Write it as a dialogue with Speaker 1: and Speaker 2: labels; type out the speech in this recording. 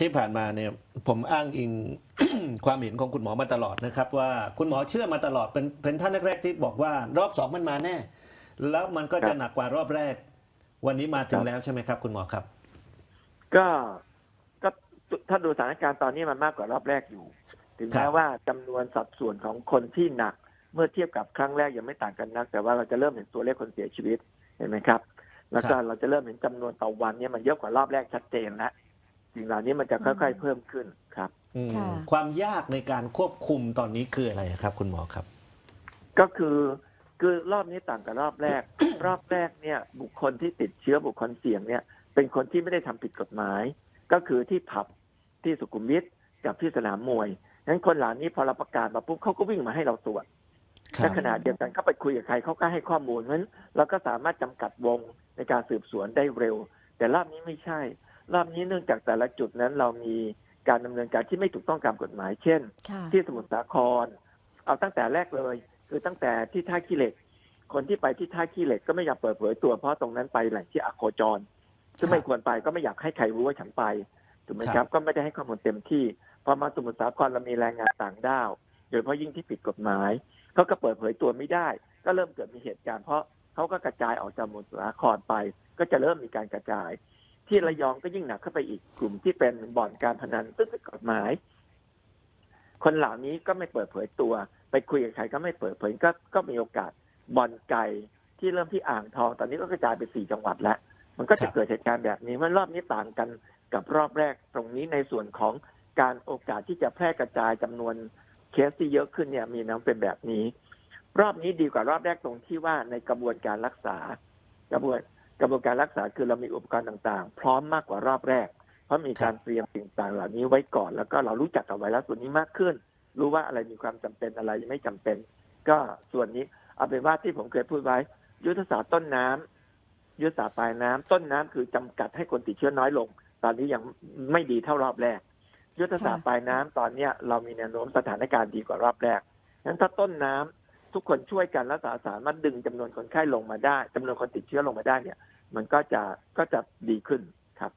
Speaker 1: ที่ผ่านมาเนี่ยผมอ้างอิง ความเห็นของคุณหมอมาตลอดนะครับว่าคุณหมอเชื่อมาตลอดเป็นเป็นท่านแรกๆที่บอกว่ารอบสองมันมาแน่ แล้วมันก็
Speaker 2: ครั
Speaker 1: จะ
Speaker 2: บ
Speaker 1: หนักกว่ารอบแรก วันนี้มาถึ
Speaker 2: ค
Speaker 1: ง
Speaker 2: รับ
Speaker 1: แล้วใช่ไหมครับ คุณหมอครับ
Speaker 2: ก็ก็ถ้าดูสถานการณ์ตอนนี้มันมากกว่ารอบแรกอยู่ ถึง
Speaker 1: ครั
Speaker 2: แม้
Speaker 1: บ
Speaker 2: ว่าจำนวนสัดส่วนของคนที่หนัก เมื่อเทียบกับครั้งแรกยังไม่ต่างกันนัก แต่ว่าเราจะเริ่มเห็นตัวเลขคนเสียชีวิตเห็นไหมครับ แล้วก็เราจะเริ่มเห็นจำนวนต่อวันเนี่ยมันเยอะกว่ารอบแรกชัดเจนแล้ว สิ่งเหล่านี้มันจะค่อย ๆ เพิ่มขึ้นครับ
Speaker 1: อืม
Speaker 3: ค่ะ
Speaker 1: ความยากในการควบคุมตอนนี้คืออะไรครับ คุณหมอครับ
Speaker 2: ก็คือคือรอบนี้ต่างกับรอบแรก รอบแรกเนี่ย บุคคลที่ติดเชื้อบุคคลเสี่ยงเนี่ย เป็นคนที่ไม่ได้ทำผิดกฎหมาย ก็คือที่ผับที่สุขุมวิทกับที่สนามมวยงั้นคนเหล่านี้พอเราประกาศมาปุ๊บเขาก็วิ่งมาให้เราตรวจ
Speaker 1: ครั
Speaker 2: และ
Speaker 1: บ
Speaker 2: ขณะเดียวกันเขาไปคุยกับใครเขาก็ให้ข้อมูลเพราะฉะนั้นเราก็สามารถจำกัดวงในการสืบสวนได้เร็ว แต่รอบนี้ไม่ใช่ รอบนี้เนื่องจากแต่ละจุดนั้นเรามีการดำเนินการที่ไม่ถูกต้องตามกฎหมาย เช่น
Speaker 3: ค่ะ
Speaker 2: ที่สมุทรสาคร เอาตั้งแต่แรกเลย คือตั้งแต่ที่ท่าขี้เหล็ก คนที่ไปที่ท่าขี้เหล็กก็ไม่อยากเปิดเผยตัวเพราะตรงนั้นไปแหล่งที่อโคจร ซึ่งไม่ควรไปก็ไม่อยากให้ใครรู้ว่าฉันไปถูกไหมครับ ก็ไม่ได้ให้ข้อมูลเต็มที่พอมาสมุทรสาครเรามีแรงงานต่างด้าวโดยเฉพาะยิ่งที่ผิดกฎหมายเขาก็เปิดเผยตัวไม่ได้ ก็เริ่มเกิดมีเหตุการณ์เพราะเขาก็กระจายออกจากสมุทรสาครไป ก็จะเริ่มมีการกระจาย ที่ระยองก็ยิ่งหนักเข้าไปอีกกลุ่มที่เป็นบ่อนการพนันซึ่งผิดกฎหมาย คนเหล่านี้ก็ไม่เปิดเผยตัว ไปคุยกับใครก็ไม่เปิดเผยก็ก็มีโอกาสบ่อนไก่ที่เริ่มที่อ่างทอง ตอนนี้ก็กระจายไปสี่จังหวัดแล้ว มันก็จะเกิดเหตุการณ์แบบนี้มันรอบนี้ต่างกันกับรอบแรกตรงนี้ในส่วนของการโอกาสที่จะแพร่กระจายจำนวนเคสที่เยอะขึ้นเนี่ยมีน้ำเป็นแบบนี้ รอบนี้ดีกว่ารอบแรกตรงที่ว่าในกระบวนการรักษากระบวน กระบวนการรักษาคือเรามีอุปกรณ์ต่างๆ พร้อมมากกว่ารอบแรก เพราะมีการเตรียมสิ่งต่างเหล่านี้ไว้ก่อน แล้วก็เรารู้จักกับไวรัสตัวนี้มากขึ้น รู้ว่าอะไรมีความจำเป็นอะไรไม่จำเป็น ก็ส่วนนี้เอาเป็นว่าที่ผมเคยพูดไว้ ยุทธศาสตร์ต้นน้ำยุทธศาสตร์ปลายน้ำต้นน้ำคือจำกัดให้คนติดเชื้อน้อยลง ตอนนี้ยังไม่ดีเท่ารอบแรก ยุทธศาสตร์ปลายน้ำตอนเนี้ยเรามีแนวโน้มสถานการณ์ดีกว่ารอบแรกงั้นถ้าต้นน้ำ ทุกคนช่วยกันรักษาสามารถดึงจำนวนคนไข้ลงมาได้จำนวนคนติดเชื้อลงมาได้เนี่ย มันก็จะก็จะดีขึ้นครับ